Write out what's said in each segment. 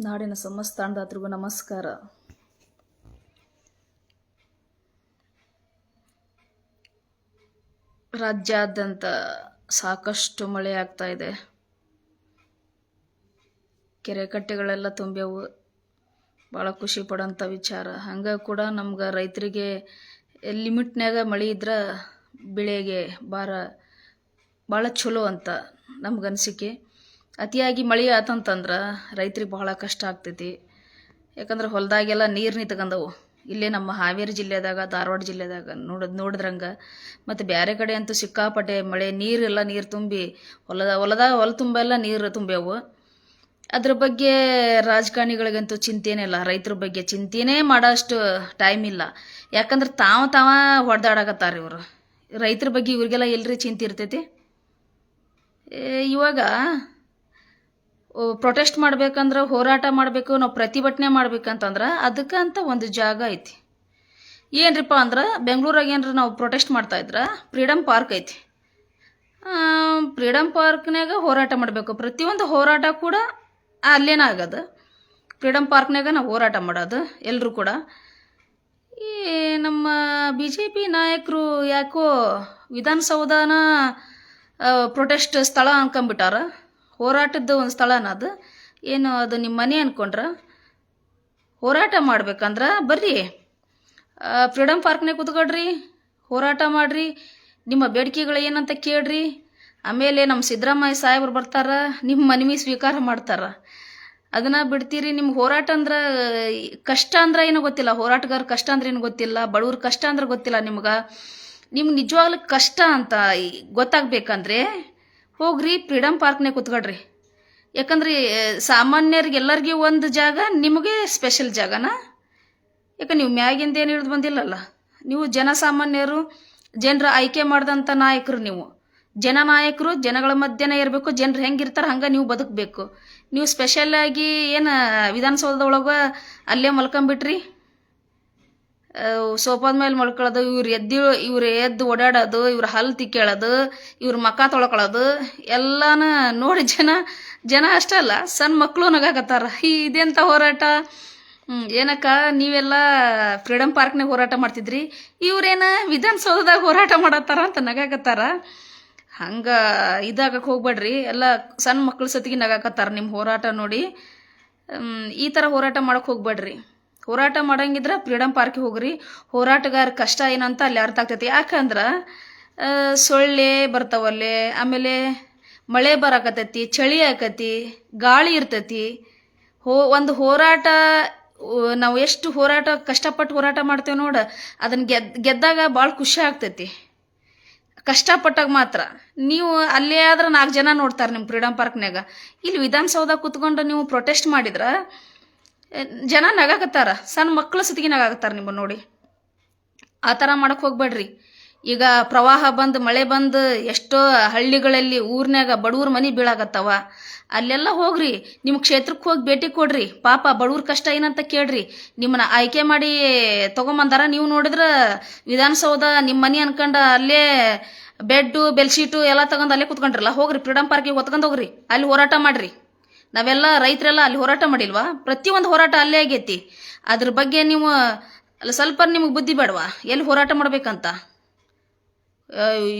ನಾಡಿನ ಸಮಸ್ತ ಅನ್ನದಾತರಿಗೂ ನಮಸ್ಕಾರ. ರಾಜ್ಯಾದ್ಯಂತ ಸಾಕಷ್ಟು ಮಳೆ ಆಗ್ತಾ ಇದೆ. ಕೆರೆ ಕಟ್ಟೆಗಳೆಲ್ಲ ತುಂಬ್ಯವು. ಭಾಳ ಖುಷಿ ಪಡೋಂಥ ವಿಚಾರ. ಹಂಗೆ ಕೂಡ ನಮ್ಗೆ ರೈತರಿಗೆ ಲಿಮಿಟ್ನ್ಯಾಗ ಮಳೆ ಇದ್ರೆ ಬೆಳೆಗೆ ಭಾರ ಭಾಳ ಚಲೋ ಅಂತ ನಮ್ಗೆ ಅನಿಸಿಕೆ. ಅತಿಯಾಗಿ ಮಳೆ ಆತಂತಂದ್ರೆ ರೈತರಿಗೆ ಬಹಳ ಕಷ್ಟ ಆಗ್ತೈತಿ. ಯಾಕಂದ್ರೆ ಹೊಲದಾಗೆಲ್ಲ ನೀರು ನಿಂತ್ಕೊಂಡವು ಇಲ್ಲೇ ನಮ್ಮ ಹಾವೇರಿ ಜಿಲ್ಲೆದಾಗ, ಧಾರವಾಡ ಜಿಲ್ಲೆದಾಗ ನೋಡಿದ್ ನೋಡಿದ್ರಂಗೆ. ಮತ್ತು ಬೇರೆ ಕಡೆ ಅಂತೂ ಸಿಕ್ಕಾಪಟ್ಟೆ ಮಳೆ ನೀರೆಲ್ಲ ನೀರು ತುಂಬಿ ಹೊಲದ ಹೊಲದಾಗ ಹೊಲ ತುಂಬ ಎಲ್ಲ ನೀರು ತುಂಬ್ಯಾವು. ಅದ್ರ ಬಗ್ಗೆ ರಾಜಕಾರಣಿಗಳಿಗಂತೂ ಚಿಂತೆನೇ ಇಲ್ಲ. ರೈತರ ಬಗ್ಗೆ ಚಿಂತೆನೇ ಮಾಡೋಷ್ಟು ಟೈಮ್ ಇಲ್ಲ. ಯಾಕಂದ್ರೆ ತಾವ ತಾವ ಹೊಡೆದಾಡಕತ್ತಾರೆ ಇವರು. ರೈತರ ಬಗ್ಗೆ ಇವ್ರಿಗೆಲ್ಲ ಎಲ್ರಿ ಚಿಂತೆ ಇರ್ತೈತಿ? ಇವಾಗ ಪ್ರೊಟೆಸ್ಟ್ ಮಾಡ್ಬೇಕಂದ್ರೆ ಹೋರಾಟ ಮಾಡಬೇಕು, ನಾವು ಪ್ರತಿಭಟನೆ ಮಾಡ್ಬೇಕಂತಂದ್ರೆ ಅದಕ್ಕೆ ಅಂತ ಒಂದು ಜಾಗ ಐತಿ. ಏನ್ರಿಪ್ಪ ಅಂದ್ರೆ ಬೆಂಗಳೂರಾಗ ಏನ್ರ ನಾವು ಪ್ರೊಟೆಸ್ಟ್ ಮಾಡ್ತಾ ಇದ್ರೆ ಫ್ರೀಡಮ್ ಪಾರ್ಕ್ ಐತಿ. ಫ್ರೀಡಮ್ ಪಾರ್ಕ್ನಾಗ ಹೋರಾಟ ಮಾಡಬೇಕು. ಪ್ರತಿಯೊಂದು ಹೋರಾಟ ಕೂಡ ಅಲ್ಲೇನ ಆಗೋದು. ಫ್ರೀಡಮ್ ಪಾರ್ಕ್ನಾಗ ನಾವು ಹೋರಾಟ ಮಾಡೋದು ಎಲ್ಲರೂ ಕೂಡ. ಈ ನಮ್ಮ ಬಿ ಜೆ ಪಿ ನಾಯಕರು ಯಾಕೋ ವಿಧಾನಸೌಧನ ಪ್ರೊಟೆಸ್ಟ್ ಸ್ಥಳ ಅನ್ಕೊಂಬಿಟ್ಟಾರ. ಹೋರಾಟದ ಒಂದು ಸ್ಥಳನ ಅದು. ಏನು ಅದು ನಿಮ್ಮ ಮನೆ ಅಂದ್ಕೊಂಡ್ರೆ ಹೋರಾಟ ಮಾಡ್ಬೇಕಂದ್ರೆ ಬರ್ರಿ. ಫ್ರೀಡಮ್ ಪಾರ್ಕ್ನಾಗ ಕೂತ್ಕೊಡ್ರಿ ಹೋರಾಟ ಮಾಡ್ರಿ. ನಿಮ್ಮ ಬೇಡಿಕೆಗಳು ಏನಂತ ಕೇಳ್ರಿ. ಆಮೇಲೆ ನಮ್ಮ ಸಿದ್ದರಾಮಯ್ಯ ಸಾಹೇಬ್ರು ಬರ್ತಾರ ನಿಮ್ಮ ಮನವಿ ಸ್ವೀಕಾರ ಮಾಡ್ತಾರ. ಅದನ್ನ ಬಿಡ್ತೀರಿ. ನಿಮ್ಮ ಹೋರಾಟ ಅಂದ್ರೆ ಕಷ್ಟ ಅಂದ್ರೆ ಏನೋ ಗೊತ್ತಿಲ್ಲ. ಹೋರಾಟಗಾರ ಕಷ್ಟ ಅಂದ್ರೆ ಏನು ಗೊತ್ತಿಲ್ಲ. ಬಡವ್ರ ಕಷ್ಟ ಅಂದ್ರೆ ಗೊತ್ತಿಲ್ಲ ನಿಮ್ಗೆ. ನಿಮ್ಗೆ ನಿಜವಾಗ್ಲೂ ಕಷ್ಟ ಅಂತ ಗೊತ್ತಾಗ್ಬೇಕಂದ್ರೆ ಹೋಗ್ರಿ ಫ್ರೀಡಮ್ ಪಾರ್ಕ್ನೇ ಕೂತ್ಕೊಳ್ರಿ. ಯಾಕಂದ್ರೆ ಸಾಮಾನ್ಯರಿಗೆ ಎಲ್ಲರಿಗೂ ಒಂದು ಜಾಗ, ನಿಮಗೆ ಸ್ಪೆಷಲ್ ಜಾಗನ? ಯಾಕೆ ನೀವು ಮ್ಯಾಗಿಂದ ಏನು ಹಿಡಿದು ಬಂದಿಲ್ಲಲ್ಲ? ನೀವು ಜನಸಾಮಾನ್ಯರು, ಜನರ ಆಯ್ಕೆ ಮಾಡಿದಂಥ ನಾಯಕರು ನೀವು. ಜನ ನಾಯಕರು ಜನಗಳ ಮಧ್ಯನೇ ಇರಬೇಕು, ಜನರು ಹೆಂಗಿರ್ತಾರೆ ಹಂಗೆ ನೀವು ಬದುಕಬೇಕು. ನೀವು ಸ್ಪೆಷಲ್ ಆಗಿ ಏನು ವಿಧಾನಸೌಧದೊಳಗೆ ಅಲ್ಲೇ ಮಲ್ಕೊಂಬಿಟ್ರಿ? ಸೋಫಾದ ಮೇಲೆ ಮಲ್ಕೊಳ್ಳೋದು, ಇವ್ರು ಎದ್ದು ಇವ್ರು ಎದ್ದು ಓಡಾಡೋದು, ಇವ್ರ ಹಲ್ಲು ತಿಕ್ಕೇಳೋದು ಇವ್ರ ಮಕ್ಕ ತೊಳ್ಕೊಳ್ಳೋದು, ಎಲ್ಲಾನ ನೋಡಿ ಜನ ಜನ ಅಷ್ಟೇ ಅಲ್ಲ, ಸಣ್ಣ ಮಕ್ಕಳು ನಗಾಕತ್ತಾರ. ಇದೆಂಥ ಹೋರಾಟ? ಏನಕ್ಕ, ನೀವೆಲ್ಲ ಫ್ರೀಡಮ್ ಪಾರ್ಕ್ನಾಗ ಹೋರಾಟ ಮಾಡ್ತಿದ್ರಿ? ಇವ್ರೇನ ವಿಧಾನಸೌಧದಾಗ ಹೋರಾಟ ಮಾಡತ್ತಾರ ಅಂತ ನಗಾಕತ್ತಾರ? ಹಂಗೆ ಇದಾಗಕ್ಕೆ ಹೋಗ್ಬೇಡ್ರಿ. ಎಲ್ಲ ಸಣ್ಣ ಮಕ್ಳ ಸತಿಗೆ ನಗಾಕತ್ತಾರ ನಿಮ್ಮ ಹೋರಾಟ ನೋಡಿ. ಈ ಥರ ಹೋರಾಟ ಮಾಡೋಕೆ ಹೋಗ್ಬೇಡ್ರಿ. ಹೋರಾಟ ಮಾಡಂಗಿದ್ರೆ ಫ್ರೀಡಮ್ ಪಾರ್ಕಿಗೆ ಹೋಗ್ರಿ. ಹೋರಾಟಗಾರ ಕಷ್ಟ ಏನಂತ ಅಲ್ಲಿ ಅರ್ಥ ಆಗ್ತೈತಿ. ಯಾಕಂದ್ರೆ ಸೊಳ್ಳೆ ಬರ್ತಾವಲ್ಲಿ, ಆಮೇಲೆ ಮಳೆ ಬರಾಕತ್ತೈತಿ, ಚಳಿ ಆಕತಿ, ಗಾಳಿ ಇರ್ತೈತಿ. ಹೋ, ಒಂದು ಹೋರಾಟ ನಾವು ಎಷ್ಟು ಹೋರಾಟ, ಕಷ್ಟಪಟ್ಟು ಹೋರಾಟ ಮಾಡ್ತೇವೆ ನೋಡ ಅದನ್ನ ಗೆದ್, ಗೆದ್ದಾಗ ಭಾಳ ಖುಷಿ ಆಗ್ತೈತಿ. ಕಷ್ಟಪಟ್ಟಾಗ ಮಾತ್ರ. ನೀವು ಅಲ್ಲೇ ಆದ್ರೆ ನಾಲ್ಕು ಜನ ನೋಡ್ತಾರೆ ನಿಮ್ಮ ಫ್ರೀಡಮ್ ಪಾರ್ಕ್ನಾಗ ಇಲ್ಲಿ ವಿಧಾನಸೌಧ ಕೂತ್ಕೊಂಡು ನೀವು ಪ್ರೊಟೆಸ್ಟ್ ಮಾಡಿದ್ರೆ ಜನ ನಗಾಕತ್ತಾರ. ಸಣ್ಣ ಮಕ್ಕಳ ಸತಿಗೆ ನಗಾಕತ್ತಾರ ನಿಮ್ಮ ನೋಡಿ. ಆ ಥರ ಮಾಡಕ್ಕೆ ಹೋಗ್ಬೇಡ್ರಿ. ಈಗ ಪ್ರವಾಹ ಬಂದು, ಮಳೆ ಬಂದು, ಎಷ್ಟೋ ಹಳ್ಳಿಗಳಲ್ಲಿ ಊರಿನಾಗ ಬಡವ್ರ ಮನೆ ಬೀಳಾಗತ್ತವ ಅಲ್ಲೆಲ್ಲ ಹೋಗ್ರಿ. ನಿಮ್ಮ ಕ್ಷೇತ್ರಕ್ಕೆ ಹೋಗಿ ಭೇಟಿ ಕೊಡ್ರಿ. ಪಾಪ ಬಡವ್ರ ಕಷ್ಟ ಏನಂತ ಕೇಳ್ರಿ. ನಿಮ್ಮನ್ನ ಆಯ್ಕೆ ಮಾಡಿ ತೊಗೊಂಬಂದಾರ ನೀವು ನೋಡಿದ್ರೆ ವಿಧಾನಸೌಧ ನಿಮ್ಮ ಮನೆ ಅನ್ಕೊಂಡ ಅಲ್ಲೇ ಬೆಡ್ಡು ಬೆಲ್ಶೀಟು ಎಲ್ಲ ತಗೊಂಡು ಅಲ್ಲೇ ಕುತ್ಕೊಂಡ್ರಲ್ಲ. ಹೋಗ್ರಿ ಫ್ರೀಡಮ್ ಪಾರ್ಕಿಗೆ ಹೊತ್ಕೊಂಡು ಹೋಗ್ರಿ. ಅಲ್ಲಿ ಹೋರಾಟ ಮಾಡ್ರಿ. ನಾವೆಲ್ಲ ರೈತರೆಲ್ಲ ಅಲ್ಲಿ ಹೋರಾಟ ಮಾಡಿಲ್ವಾ? ಪ್ರತಿಯೊಂದು ಹೋರಾಟ ಅಲ್ಲೇ ಆಗೈತಿ. ಅದ್ರ ಬಗ್ಗೆ ನೀವು, ಅಲ್ಲ ಸ್ವಲ್ಪ ನಿಮಗೆ ಬುದ್ಧಿ ಬೇಡವಾ? ಎಲ್ಲಿ ಹೋರಾಟ ಮಾಡ್ಬೇಕಂತ?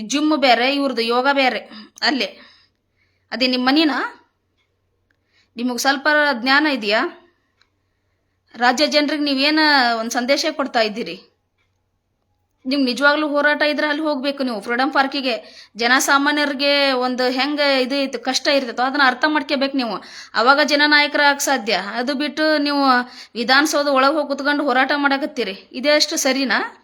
ಜಿಮ್ ಬೇರೆ ಇವ್ರದ್ದು ಯೋಗ ಬೇರೆ ಅಲ್ಲೇ. ಅದೇ ನಿಮ್ಮ ಮನಿನಾ? ನಿಮಗೆ ಸ್ವಲ್ಪ ಜ್ಞಾನ ಇದೆಯಾ? ರಾಜ್ಯ ಜನರಿಗೆ ನೀವೇನು ಒಂದು ಸಂದೇಶ ಕೊಡ್ತಾ ಇದ್ದೀರಿ? ನಿಮ್ಗೆ ನಿಜವಾಗ್ಲೂ ಹೋರಾಟ ಇದ್ರೆ ಅಲ್ಲಿ ಹೋಗ್ಬೇಕು ನೀವು. ಫ್ರೀಡಮ್ ಪಾರ್ಕಿಗೆ ಜನಸಾಮಾನ್ಯರಿಗೆ ಒಂದು ಹೆಂಗೆ ಇದು ಇತ್ತು, ಕಷ್ಟ ಇರ್ತೈತೋ ಅದನ್ನ ಅರ್ಥ ಮಾಡ್ಕೋಬೇಕು ನೀವು. ಅವಾಗ ಜನ ನಾಯಕರಾಗಕ್ಕೆ ಸಾಧ್ಯ. ಅದು ಬಿಟ್ಟು ನೀವು ವಿಧಾನಸೌಧ ಒಳಗೆ ಹೋಗಿ ಕುತ್ಕೊಂಡು ಹೋರಾಟ ಮಾಡಕತ್ತೀರಿ. ಇದೇ ಅಷ್ಟು ಸರಿನಾ?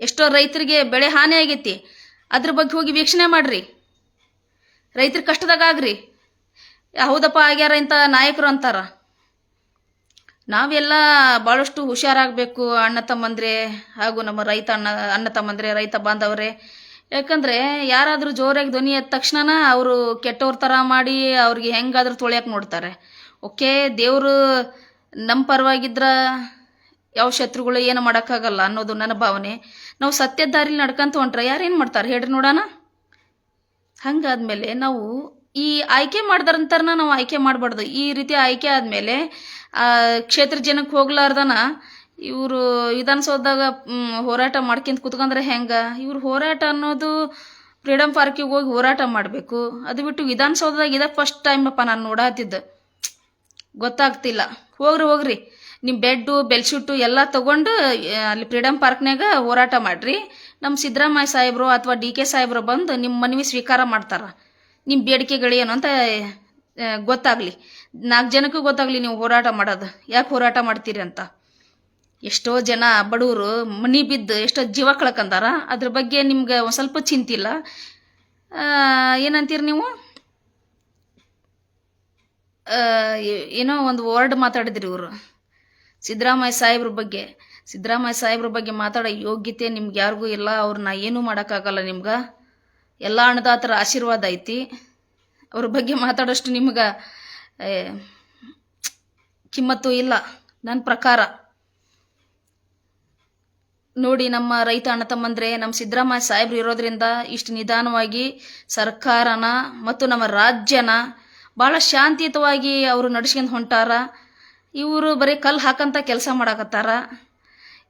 ಎಷ್ಟೋ ರೈತರಿಗೆ ಬೆಳೆ ಹಾನಿ ಆಗೈತಿ. ಅದ್ರ ಬಗ್ಗೆ ಹೋಗಿ ವೀಕ್ಷಣೆ ಮಾಡ್ರಿ. ರೈತರ ಕಷ್ಟದಾಗ ಆಗ್ರಿ. ಹೌದಪ್ಪ ಆಗ್ಯಾರ ಇಂಥ ನಾಯಕರು ಅಂತಾರ. ನಾವೆಲ್ಲ ಭಾಳಷ್ಟು ಹುಷಾರಾಗಬೇಕು, ಅಣ್ಣ ತಮ್ಮಂದ್ರೆ ಹಾಗೂ ನಮ್ಮ ರೈತ ಅಣ್ಣ ಅಣ್ಣ ತಮ್ಮಂದ್ರೆ, ರೈತ ಬಾಂಧವರೇ. ಯಾಕಂದರೆ ಯಾರಾದರೂ ಜೋರಾಗಿ ಧ್ವನಿ ಎದ್ದ ತಕ್ಷಣ ಅವರು ಕೆಟ್ಟವ್ರ ಥರ ಮಾಡಿ ಅವ್ರಿಗೆ ಹೆಂಗಾದರೂ ತೊಳೆಯಕ್ಕೆ ನೋಡ್ತಾರೆ. ಓಕೆ, ದೇವರು ನಮ್ಮ ಪರವಾಗಿದ್ರ ಯಾವ ಶತ್ರುಗಳು ಏನು ಮಾಡೋಕ್ಕಾಗಲ್ಲ ಅನ್ನೋದು ನನ್ನ ಭಾವನೆ. ನಾವು ಸತ್ಯದ ದಾರಿಲಿ ನಡ್ಕಂತ ಹೊಂಟ್ರೆ ಯಾರೇನು ಮಾಡ್ತಾರೆ? ಹೇಳ್ರಿ ನೋಡೋಣ. ಹಂಗಾದ್ಮೇಲೆ ನಾವು ಈ ಆಯ್ಕೆ ಮಾಡ್ದಾರಂತಾರನ ನಾವು ಆಯ್ಕೆ ಮಾಡಬಾರ್ದು. ಈ ರೀತಿ ಆಯ್ಕೆ ಆದಮೇಲೆ ಕ್ಷೇತ್ರ ಜನಕ್ಕೆ ಹೋಗ್ಲಾರ್ದನ ಇವರು ವಿಧಾನಸೌಧದಾಗ ಹೋರಾಟ ಮಾಡ್ಕೊಂತ ಕುತ್ಕೊಂಡ್ರೆ ಹೆಂಗ? ಇವ್ರು ಹೋರಾಟ ಅನ್ನೋದು ಫ್ರೀಡಮ್ ಪಾರ್ಕಿಗೆ ಹೋಗಿ ಹೋರಾಟ ಮಾಡಬೇಕು. ಅದು ಬಿಟ್ಟು ವಿಧಾನಸೌಧದಾಗ ಇದ ಫಸ್ಟ್ ಟೈಮಪ್ಪ ನಾನು ನೋಡಾತಿದ್ದು. ಗೊತ್ತಾಗ್ತಿಲ್ಲ. ಹೋಗ್ರಿ ಹೋಗ್ರಿ. ನಿಮ್ಮ ಬೆಡ್ಡು ಬೆಲ್ಶೀಟು ಎಲ್ಲ ತಗೊಂಡು ಅಲ್ಲಿ ಫ್ರೀಡಮ್ ಪಾರ್ಕ್ನಾಗ ಹೋರಾಟ ಮಾಡ್ರಿ. ನಮ್ಮ ಸಿದ್ದರಾಮಯ್ಯ ಸಾಹೇಬ್ರು ಅಥವಾ ಡಿ ಕೆ ಸಾಹೇಬ್ರು ಬಂದು ನಿಮ್ಮ ಮನವಿ ಸ್ವೀಕಾರ ಮಾಡ್ತಾರ. ನಿಮ್ಮ ಬೇಡಿಕೆಗಳೇನು ಅಂತ ಗೊತ್ತಾಗಲಿ. ನಾಲ್ಕು ಜನಕ್ಕೂ ಗೊತ್ತಾಗ್ಲಿ ನೀವು ಹೋರಾಟ ಮಾಡೋದು. ಯಾಕೆ ಹೋರಾಟ ಮಾಡ್ತೀರಿ ಅಂತ? ಎಷ್ಟೋ ಜನ ಬಡವರು ಮನಿ ಬಿದ್ದು ಎಷ್ಟೋ ಜೀವ ಕಳ್ಕಂದಾರ ಅದ್ರ ಬಗ್ಗೆ ನಿಮ್ಗೆ ಒಂದು ಸ್ವಲ್ಪ ಚಿಂತಿಲ್ಲ ಏನಂತೀರಿ ನೀವು? ಏನೋ ಒಂದು ವರ್ಡ್ ಮಾತಾಡಿದ್ರಿ ಇವರು. ಸಿದ್ದರಾಮಯ್ಯ ಸಾಹೇಬ್ರ ಬಗ್ಗೆ. ಸಿದ್ದರಾಮಯ್ಯ ಸಾಹೇಬ್ರ ಬಗ್ಗೆ ಮಾತಾಡೋ ಯೋಗ್ಯತೆ ನಿಮ್ಗೆ ಯಾರಿಗೂ ಇಲ್ಲ. ಅವ್ರನ್ನ ಏನೂ ಮಾಡೋಕ್ಕಾಗಲ್ಲ ನಿಮ್ಗೆ. ಎಲ್ಲ ಅಣ್ಣದಾತರ ಆಶೀರ್ವಾದ ಐತಿ. ಅವ್ರ ಬಗ್ಗೆ ಮಾತಾಡೋಷ್ಟು ನಿಮ್ಗೆ ಕಿಮ್ಮತ್ತು ಇಲ್ಲ. ನನ್ನ ಪ್ರಕಾರ. ನೋಡಿ ನಮ್ಮ ರೈತ ಅಣ್ಣ ತಮ್ಮಂದ್ರೆ, ನಮ್ಮ ಸಿದ್ದರಾಮಯ್ಯ ಸಾಹೇಬ್ರು ಇರೋದ್ರಿಂದ ಇಷ್ಟು ನಿಧಾನವಾಗಿ ಸರ್ಕಾರನ ಮತ್ತು ನಮ್ಮ ರಾಜ್ಯನ ಭಾಳ ಶಾಂತಿಯುತವಾಗಿ ಅವರು ನಡ್ಸ್ಕೊಂಡು ಹೊಂಟಾರ. ಇವರು ಬರೀ ಕಲ್ಲು ಹಾಕಂತ ಕೆಲಸ ಮಾಡಾಕತ್ತಾರ.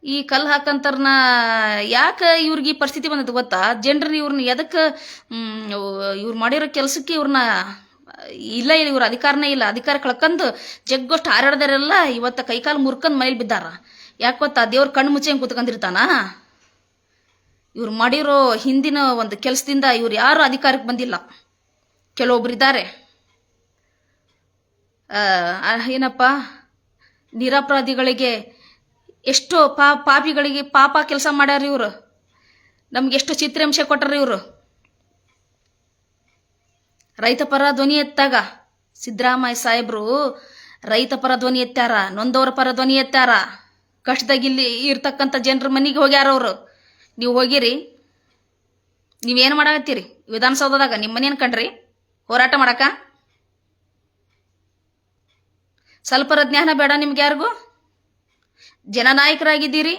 ಈ ಕಲ್ಲು ಹಾಕಂತರ್ನ ಯಾಕೆ ಇವ್ರಿಗೆ ಈ ಪರಿಸ್ಥಿತಿ ಬಂದದ್ದು ಗೊತ್ತಾ? ಜನರು ಇವ್ರನ್ನ ಎದಕ್ಕೆ ಇವ್ರು ಮಾಡಿರೋ ಕೆಲಸಕ್ಕೆ ಇವ್ರನ್ನ ಇಲ್ಲ ಇಲ್ಲ, ಇವ್ರ ಅಧಿಕಾರನೇ ಇಲ್ಲ. ಅಧಿಕಾರ ಕಳ್ಕೊಂಡು ಜಗ್ಗೋಷ್ಟು ಹಾರಾಡ್ದಾರೆಲ್ಲ ಇವತ್ತು ಕೈಕಾಲು ಮುರ್ಕಂದು ಮನೇಲಿ ಬಿದ್ದಾರ. ಯಾಕೆ ಗೊತ್ತಾ? ದೇವ್ರ ಕಣ್ಣು ಮುಚ್ಚಂಗೆ ಕೂತ್ಕೊಂಡಿರ್ತಾನ ಇವ್ರು ಮಾಡಿರೋ ಹಿಂದಿನ ಒಂದು ಕೆಲಸದಿಂದ ಇವ್ರು ಯಾರು ಅಧಿಕಾರಕ್ಕೆ ಬಂದಿಲ್ಲ. ಕೆಲವೊಬ್ರು ಇದ್ದಾರೆ ಏನಪ್ಪ? ನಿರಪರಾಧಿಗಳಿಗೆ ಎಷ್ಟೋ ಪಾ ಪಾಪಿಗಳಿಗೆ ಪಾಪ ಕೆಲಸ ಮಾಡ್ಯಾರ ಇವರು. ನಮ್ಗೆ ಎಷ್ಟು ಚಿತ್ರಹಿಂಸೆ ಕೊಟ್ಟಾರ ಇವರು. ರೈತ ಪರ ಧ್ವನಿ ಎತ್ತಾಗ. ಸಿದ್ದರಾಮಯ್ಯ ಸಾಹೇಬ್ರು ರೈತ ಪರ ಧ್ವನಿ ಎತ್ತಾರ, ನೊಂದವರ ಪರ ಧ್ವನಿ ಎತ್ತಾರ. ಕಷ್ಟದಾಗ ಇಲ್ಲಿ ಇರ್ತಕ್ಕಂಥ ಜನರ ಮನೆಗೆ ಹೋಗ್ಯಾರ ಅವರು. ನೀವು ಹೋಗಿರಿ. ನೀವೇನು ಮಾಡಾಕತ್ತೀರಿ? ವಿಧಾನಸೌಧದಾಗ ನಿಮ್ಮ ಮನೇನು ಕಣ್ರಿ ಹೋರಾಟ ಮಾಡಕ? ಸ್ವಲ್ಪರ ಜ್ಞಾನ ಬೇಡ ನಿಮ್ಗೆ ಯಾರಿಗೂ? ಜನನಾಯಕರಾಗಿದ್ದೀರಿ?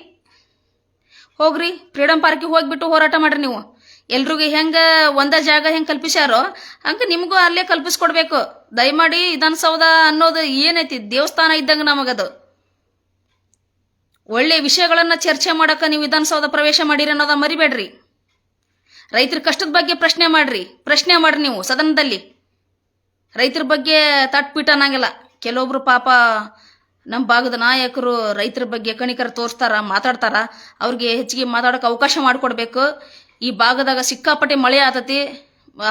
ಹೋಗ್ರಿ ಫ್ರೀಡಮ್ ಪಾರ್ಕಿಗೆ ಹೋಗ್ಬಿಟ್ಟು ಹೋರಾಟ ಮಾಡ್ರಿ ನೀವು. ಎಲ್ರಿಗೂ ಹೆಂಗೆ, ಒಂದ ಜಾಗ ಹೆಂಗೆ ಕಲ್ಪಿಸ್ಯಾರೋ, ಹಂಗೆ ನಿಮಗೂ ಅಲ್ಲೇ ಕಲ್ಪಿಸ್ಕೊಡ್ಬೇಕು. ದಯಮಾಡಿ ವಿಧಾನಸೌಧ ಅನ್ನೋದು ಏನೈತಿ? ದೇವಸ್ಥಾನ ಇದ್ದಂಗೆ ನಮಗದು. ಒಳ್ಳೆ ವಿಷಯಗಳನ್ನು ಚರ್ಚೆ ಮಾಡೋಕೆ ನೀವು ವಿಧಾನಸೌಧ ಪ್ರವೇಶ ಮಾಡಿರಿ ಅನ್ನೋದ ಮರಿಬೇಡ್ರಿ. ರೈತರ ಕಷ್ಟದ ಬಗ್ಗೆ ಪ್ರಶ್ನೆ ಮಾಡ್ರಿ. ಪ್ರಶ್ನೆ ಮಾಡ್ರಿ ನೀವು ಸದನದಲ್ಲಿ. ರೈತರ ಬಗ್ಗೆ ತಟ್ಬಿಟ್ಟು ಅನ್ನಂಗಿಲ್ಲ. ಕೆಲವೊಬ್ರು ಪಾಪ ನಮ್ಮ ಭಾಗದ ನಾಯಕರು ರೈತರ ಬಗ್ಗೆ ಕಣಿಕರ ತೋರಿಸ್ತಾರ, ಮಾತಾಡ್ತಾರ, ಅವ್ರಿಗೆ ಹೆಚ್ಚಿಗೆ ಮಾತಾಡೋಕೆ ಅವಕಾಶ ಮಾಡಿಕೊಡ್ಬೇಕು. ಈ ಭಾಗದಾಗ ಸಿಕ್ಕಾಪಟ್ಟೆ ಮಳೆ ಆತತಿ.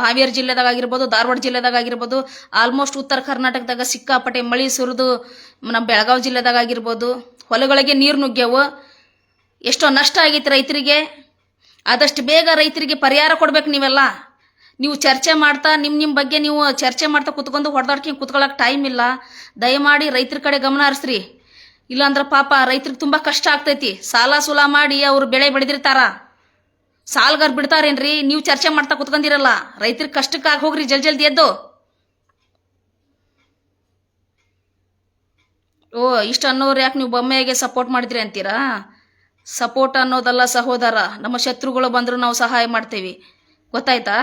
ಹಾವೇರಿ ಜಿಲ್ಲೆದಾಗ ಆಗಿರ್ಬೋದು, ಧಾರವಾಡ ಜಿಲ್ಲೆದಾಗ ಆಗಿರ್ಬೋದು ಆಲ್ಮೋಸ್ಟ್ ಉತ್ತರ ಕರ್ನಾಟಕದಾಗ ಸಿಕ್ಕಾಪಟ್ಟೆ ಮಳೆ ಸುರಿದು ನಮ್ಮ ಬೆಳಗಾವಿ ಜಿಲ್ಲೆದಾಗ ಆಗಿರ್ಬೋದು, ಹೊಲಗಳಿಗೆ ನೀರು ನುಗ್ಗ್ಯವು. ಎಷ್ಟೋ ನಷ್ಟ ಆಗೈತಿ ರೈತರಿಗೆ. ಆದಷ್ಟು ಬೇಗ ರೈತರಿಗೆ ಪರಿಹಾರ ಕೊಡ್ಬೇಕು ನೀವೆಲ್ಲ. ನೀವು ಚರ್ಚೆ ಮಾಡ್ತಾ ನಿಮ್ಮ ನಿಮ್ಮ ಬಗ್ಗೆ ನೀವು ಚರ್ಚೆ ಮಾಡ್ತಾ ಕುತ್ಕೊಂಡು ಹೊಡೆದಾಡ್ಕೊಂಡು ಕುತ್ಕೊಳ್ಳೋಕೆ ಟೈಮ್ ಇಲ್ಲ. ದಯಮಾಡಿ ರೈತರ ಕಡೆ ಗಮನ ಹರಿಸ್ರಿ. ಇಲ್ಲಾಂದ್ರೆ ಪಾಪ ರೈತರಿಗೆ ತುಂಬ ಕಷ್ಟ ಆಗ್ತೈತಿ. ಸಾಲ ಸುಲ ಮಾಡಿ ಅವ್ರು ಬೆಳೆ ಬೆಳೆದಿರ್ತಾರ. ಸಾಲ್ಗಾರ್ ಬಿಡ್ತಾರೇನ್ರಿ? ನೀವು ಚರ್ಚೆ ಮಾಡ್ತಾ ಕುತ್ಕೊಂಡಿರಲ್ಲ. ರೈತರಿಗೆ ಕಷ್ಟಕ್ಕಾಗಿ ಹೋಗ್ರಿ ಜಲ್ ಜಲ್ದಿ ಎದ್ದು. ಓ, ಇಷ್ಟು ಅನ್ನೋರು ಯಾಕೆ ನೀವು ಬೊಮ್ಮೆಗೆ ಸಪೋರ್ಟ್ ಮಾಡಿದ್ರಿ ಅಂತೀರಾ? ಸಪೋರ್ಟ್ ಅನ್ನೋದಲ್ಲ ಸಹೋದರ. ನಮ್ಮ ಶತ್ರುಗಳು ಬಂದರೂ ನಾವು ಸಹಾಯ ಮಾಡ್ತೇವೆ. ಗೊತ್ತಾಯ್ತಾ?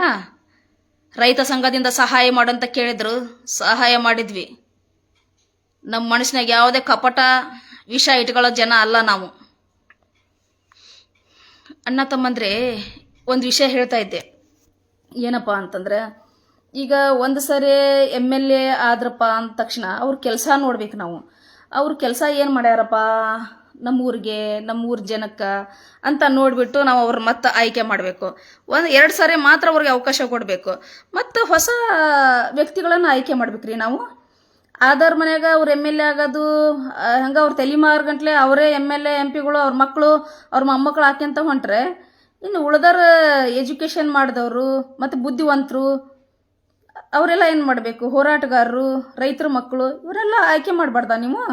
ರೈತ ಸಂಘದಿಂದ ಸಹಾಯ ಮಾಡಂತ ಕೇಳಿದ್ರು, ಸಹಾಯ ಮಾಡಿದ್ವಿ. ನಮ್ಮ ಮನಸ್ಸಿನಾಗ ಯಾವುದೇ ಕಪಟ, ವಿಷ ಇಟ್ಕೊಳ್ಳೋ ಜನ ಅಲ್ಲ ನಾವು. ಅಣ್ಣ ತಮ್ಮಂದ್ರೆ ಒಂದು ವಿಷಯ ಹೇಳ್ತಾ ಇದ್ದೆ. ಏನಪ್ಪ ಅಂತಂದ್ರೆ, ಈಗ ಒಂದು ಸರಿ ಎಂ ಎಲ್ ಎ ಆದ್ರಪ್ಪ ಅಂದ ತಕ್ಷಣ ಅವ್ರ ಕೆಲಸ ನೋಡ್ಬೇಕು ನಾವು. ಅವ್ರ ಕೆಲಸ ಏನು ಮಾಡ್ಯಾರಪ್ಪ? ನಮ್ಮೂರಿಗೆ, ನಮ್ಮೂರ ಜನಕ್ಕೆ ಅಂತ ನೋಡಿಬಿಟ್ಟು ನಾವು ಅವ್ರ ಮತ್ತೆ ಆಯ್ಕೆ ಮಾಡಬೇಕು. ಒಂದು ಎರಡು ಸಾರಿ ಮಾತ್ರ ಅವ್ರಿಗೆ ಅವಕಾಶ ಕೊಡಬೇಕು. ಮತ್ತು ಹೊಸ ವ್ಯಕ್ತಿಗಳನ್ನು ಆಯ್ಕೆ ಮಾಡ್ಬೇಕ್ರಿ ನಾವು. ಆಧಾರ್ ಮನೆಯಾಗ ಅವ್ರು ಎಂ ಎಲ್ ಎ ಆಗೋದು ಹಂಗೆ ಅವ್ರ ತಲೆಮಾರು ಗಂಟ್ಲೆ ಅವರೇ ಎಂ ಎಲ್ ಎ, ಎಂ ಪಿಗಳು, ಅವ್ರ ಮಕ್ಕಳು ಅವ್ರ ಮೊಮ್ಮಕ್ಕಳು ಹಾಕ್ಯಂತ ಹೊಂಟ್ರೆ ಇನ್ನು ಉಳ್ದರ ಎಜುಕೇಷನ್ ಮಾಡಿದವರು ಮತ್ತು ಬುದ್ಧಿವಂತರು ಅವರೆಲ್ಲ ಏನು ಮಾಡಬೇಕು? ಹೋರಾಟಗಾರರು, ರೈತರ ಮಕ್ಕಳು ಇವರೆಲ್ಲ ಆಯ್ಕೆ ಮಾಡಬಾರ್ದ ನೀವು?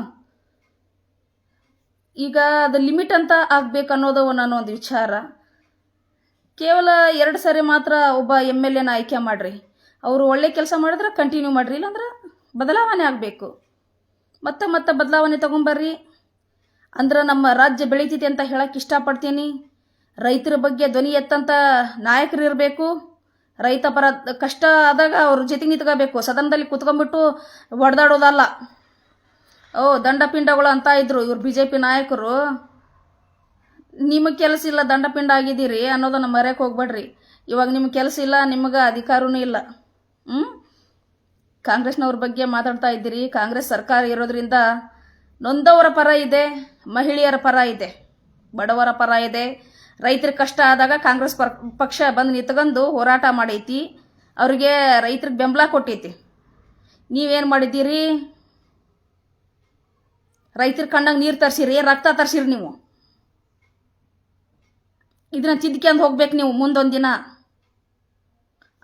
ಈಗ ಅದು ಲಿಮಿಟ್ ಅಂತ ಆಗ್ಬೇಕು ಅನ್ನೋದು ನನ್ನ ಒಂದು ವಿಚಾರ. ಕೇವಲ ಎರಡು ಸಾರಿ ಮಾತ್ರ ಒಬ್ಬ ಎಂ ಎಲ್ ಎನ ಆಯ್ಕೆ ಮಾಡಿರಿ. ಅವರು ಒಳ್ಳೆ ಕೆಲಸ ಮಾಡಿದ್ರೆ ಕಂಟಿನ್ಯೂ ಮಾಡಿರಿ, ಇಲ್ಲಾಂದ್ರೆ ಬದಲಾವಣೆ ಆಗಬೇಕು. ಮತ್ತೆ ಮತ್ತೆ ಬದಲಾವಣೆ ತಗೊಂಬರ್ರಿ. ಅಂದ್ರೆ ನಮ್ಮ ರಾಜ್ಯ ಬೆಳೀತಿದೆ ಅಂತ ಹೇಳಕ್ಕೆ ಇಷ್ಟಪಡ್ತೀನಿ. ರೈತರ ಬಗ್ಗೆ ಧ್ವನಿ ಎತ್ತಂತ ನಾಯಕರು ಇರಬೇಕು. ರೈತ ಪರ ಕಷ್ಟ ಆದಾಗ ಅವ್ರ ಜೊತೆಗೆ ನಿಂತ್ಕೋಬೇಕು. ಸದನದಲ್ಲಿ ಕುತ್ಕೊಂಡ್ಬಿಟ್ಟು ಹೊಡೆದಾಡೋದಲ್ಲ ಓ, ದಂಡಪಿಂಡಗಳು ಅಂತ ಇದ್ರು, ಇವ್ರು ಬಿ ಜೆ ಪಿ ನಾಯಕರು. ನಿಮಗೆ ಕೆಲಸ ಇಲ್ಲ, ದಂಡಪಿಂಡ ಆಗಿದ್ದೀರಿ ಅನ್ನೋದನ್ನು ಮರೆಯಕ್ಕೆ ಹೋಗ್ಬೇಡ್ರಿ. ಇವಾಗ ನಿಮ್ಗೆ ಕೆಲಸ ಇಲ್ಲ, ನಿಮಗೆ ಅಧಿಕಾರನೂ ಇಲ್ಲ. ಹ್ಞೂ ಕಾಂಗ್ರೆಸ್ನವ್ರ ಬಗ್ಗೆ ಮಾತಾಡ್ತಾ ಇದ್ದೀರಿ. ಕಾಂಗ್ರೆಸ್ ಸರ್ಕಾರ ಇರೋದ್ರಿಂದ ನೊಂದವರ ಪರ ಇದೆ, ಮಹಿಳೆಯರ ಪರ ಇದೆ, ಬಡವರ ಪರ ಇದೆ. ರೈತರ ಕಷ್ಟ ಆದಾಗ ಕಾಂಗ್ರೆಸ್ ಪಕ್ಷ ಬಂದು ನಿಂತ್ಕೊಂಡು ಹೋರಾಟ ಮಾಡೈತಿ. ಅವರಿಗೆ ರೈತರಿಗೆ ಬೆಂಬಲ ಕೊಟ್ಟೈತಿ. ನೀವೇನು ಮಾಡಿದ್ದೀರಿ? ರೈತರ ಕಣ್ಣಾಗ ನೀರು ತರ್ಸಿರಿ, ರಕ್ತ ತರಿಸಿರಿ ನೀವು. ಇದನ್ನ ತಿದ್ಕೊಂಡು ಹೋಗ್ಬೇಕು ನೀವು ಮುಂದೊಂದು ದಿನ